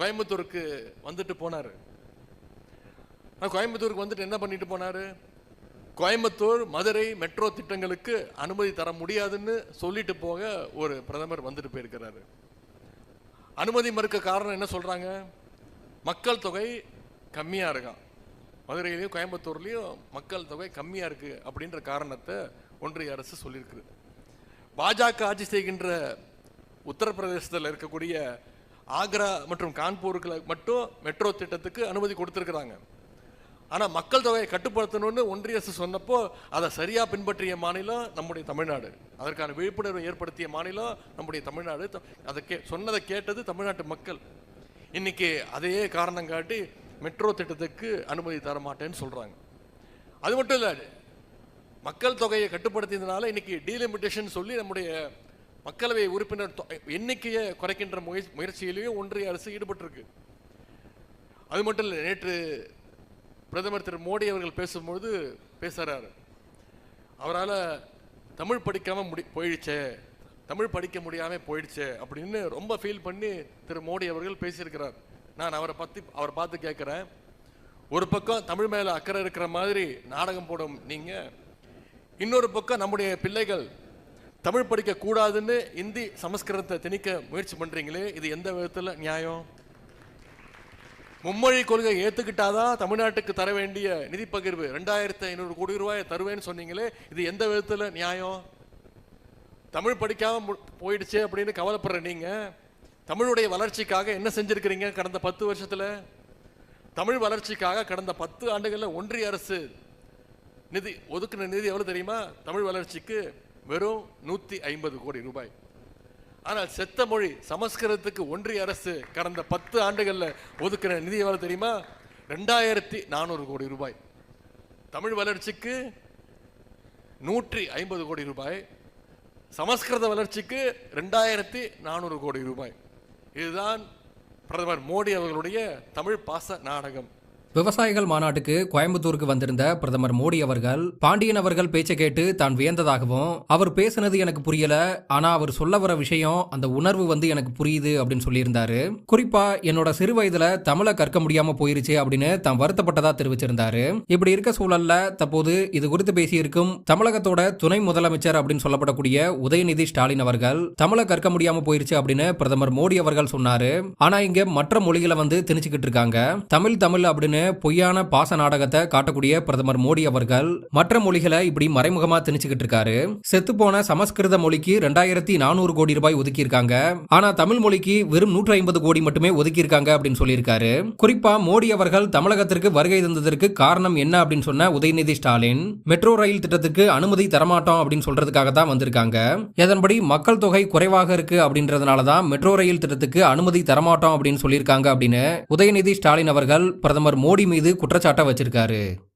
கோயம்புத்தூருக்கு வந்துட்டு போனார். ஆனால் கோயம்புத்தூருக்கு வந்துட்டு என்ன பண்ணிட்டு போனார்? கோயம்புத்தூர் மதுரை மெட்ரோ திட்டங்களுக்கு அனுமதி தர முடியாதுன்னு சொல்லிட்டு போக ஒரு பிரதமர் வந்துட்டு போயிருக்கிறாரு. அனுமதி மறுக்க காரணம் என்ன சொல்கிறாங்க மக்கள் தொகை கம்மியாக இருக்கான் மதுரையிலையும் கோயம்புத்தூர்லேயும் மக்கள் தொகை கம்மியாக இருக்குது அப்படின்ற காரணத்தை ஒன்றிய அரசு சொல்லியிருக்குது. பாஜக ஆட்சி செய்கின்ற உத்தரப்பிரதேசத்தில் இருக்கக்கூடிய ஆக்ரா மற்றும் கான்பூருக்கு மட்டும் மெட்ரோ திட்டத்துக்கு அனுமதி கொடுத்துருக்குறாங்க. ஆனால் மக்கள் தொகையை கட்டுப்படுத்தணும்னு ஒன்றிய அரசு சொன்னப்போ அதை சரியாக பின்பற்றிய மாநிலம் நம்முடைய தமிழ்நாடு. அதற்கான விழிப்புணர்வை ஏற்படுத்திய மாநிலம் நம்முடைய தமிழ்நாடு. த- அதை கே சொன்னதை கேட்டது தமிழ்நாட்டு மக்கள். இன்றைக்கி அதையே காரணம் காட்டி மெட்ரோ திட்டத்துக்கு அனுமதி தர மாட்டேன்னு சொல்கிறாங்க அது மட்டும் இல்லை மக்கள் தொகையை கட்டுப்படுத்தியதுனால இன்றைக்கி டீலிமிட்டேஷன் சொல்லி நம்முடைய மக்களவை உறுப்பினர் தொ- எண்ணிக்கையை குறைக்கின்ற முயற்சி முயற்சியிலையும் ஒன்றிய அரசு ஈடுபட்டிருக்கு. அது மட்டும் இல்லை நேற்று பிரதமர் திரு மோடி அவர்கள் பேசும்பொழுது பேசுகிறார் அவரால் தமிழ் படிக்காமல் முடி போயிடுச்சே தமிழ் படிக்க முடியாமல் போயிடுச்சே அப்படின்னு ரொம்ப ஃபீல் பண்ணி திரு மோடி அவர்கள் பேசியிருக்கிறார். நான் அவரை பற்றி அவரை பார்த்து கேட்குறேன். ஒரு பக்கம் தமிழ் மேலே அக்கறை இருக்கிற மாதிரி நாடகம் போடும் நீங்கள் இன்னொரு பக்கம் நம்முடைய பிள்ளைகள் தமிழ் படிக்க கூடாதுன்னு இந்தி சமஸ்கிருதத்தை திணிக்க முயற்சி பண்றீங்களே இது எந்த விதத்துல நியாயம்? மும்மொழி கொள்கை ஏத்துக்கிட்டாதான் தமிழ்நாட்டுக்கு தர வேண்டிய நிதி பகிர்வு. ரெண்டாயிரத்தி ஐநூறு கோடி ரூபாயை தருவேன்னு சொன்னீங்களே இது எந்த விதத்துல நியாயம்? தமிழ் படிக்காம போயிடுச்சு போயிடுச்சே அப்படின்னு கவலைப்படுற நீங்க தமிழுடைய வளர்ச்சிக்காக என்ன செஞ்சிருக்கிறீங்க கடந்த பத்து வருஷத்துல? தமிழ் வளர்ச்சிக்காக கடந்த பத்து ஆண்டுகளில் ஒன்றிய அரசு நிதி ஒதுக்கின நிதி எவ்வளவு தெரியுமா? தமிழ் வளர்ச்சிக்கு வெறும் நூற்றி ஐம்பது கோடி ரூபாய். ஆனால் செத்த மொழி சமஸ்கிருதத்துக்கு ஒன்றிய அரசு கடந்த பத்து ஆண்டுகளில் ஒதுக்கிற நிதி எவ்வளோ தெரியுமா? ரெண்டாயிரத்தி நானூறு கோடி ரூபாய். தமிழ் வளர்ச்சிக்கு நூற்றி ஐம்பது கோடி ரூபாய். சமஸ்கிருத வளர்ச்சிக்கு ரெண்டாயிரத்தி நானூறு கோடி ரூபாய். இதுதான் பிரதமர் மோடி அவர்களுடைய தமிழ் பாச நாடகம். விவசாயிகள் மாநாட்டுக்கு கோயம்புத்தூருக்கு வந்திருந்த பிரதமர் மோடி அவர்கள் பாண்டியன் அவர்கள் பேச்சை கேட்டு தான் வியந்ததாகவும் அவர் பேசுனது எனக்கு புரியல ஆனா அவர் சொல்ல வர விஷயம் அந்த உணர்வு வந்து எனக்கு புரியுது அப்படின்னு சொல்லியிருந்தாரு. குறிப்பா என்னோட சிறு வயதுல தமிழை கற்க முடியாம போயிருச்சு அப்படின்னு தான் வருத்தப்பட்டதா தெரிவிச்சிருந்தாரு. இப்படி இருக்க சூழல்ல தற்போது இது குறித்து பேசியிருக்கும் தமிழகத்தோட துணை முதலமைச்சர் அப்படின்னு சொல்லப்படக்கூடிய உதயநிதி ஸ்டாலின் அவர்கள் தமிழை கற்க முடியாம போயிருச்சு அப்படின்னு பிரதமர் மோடி அவர்கள் சொன்னாரு. ஆனா இங்க மற்ற மொழிகளை வந்து திணிச்சுக்கிட்டு இருக்காங்க. தமிழ் தமிழ் அப்படின்னு பொய்யான பாச நாடகத்தை காட்டக்கூடிய பிரதமர் மோடி அவர்கள் மற்ற மொழிகளை இப்படி மறைமுகமா திணிச்சுக்கிட்டு இருக்காரு. செத்துப்போன சமஸ்கிருத மொழிக்கு ரெண்டாயிரத்தி நானூறு கோடி ரூபாய் ஒதுக்கி இருக்காங்க ஆனா தமிழ் மொழிக்கு வெறும் நூற்றி ஐம்பது கோடி மட்டுமே ஒதுக்கி இருக்காங்க அப்படின்னு சொல்லியிருக்காரு. குறிப்பா மோடி அவர்கள் தமிழகத்திற்கு வருகை தந்ததற்கு காரணம் என்ன அப்படின்னு சொன்ன உதயநிதி ஸ்டாலின் மெட்ரோ ரயில் திட்டத்துக்கு அனுமதி தரமாட்டோம் அப்படின்னு சொல்றதுக்காக தான் வந்திருக்காங்க. இதன்படி மக்கள் தொகை குறைவாக இருக்கு அப்படின்றதுனால தான் மெட்ரோ ரயில் திட்டத்துக்கு அனுமதி தரமாட்டோம் அப்படின்னு சொல்லியிருக்காங்க அப்படின்னு உதயநிதி ஸ்டாலின் அவர்கள் பிரதமர் மோடி மீது குற்றச்சாட்டை வச்சிருக்காரு.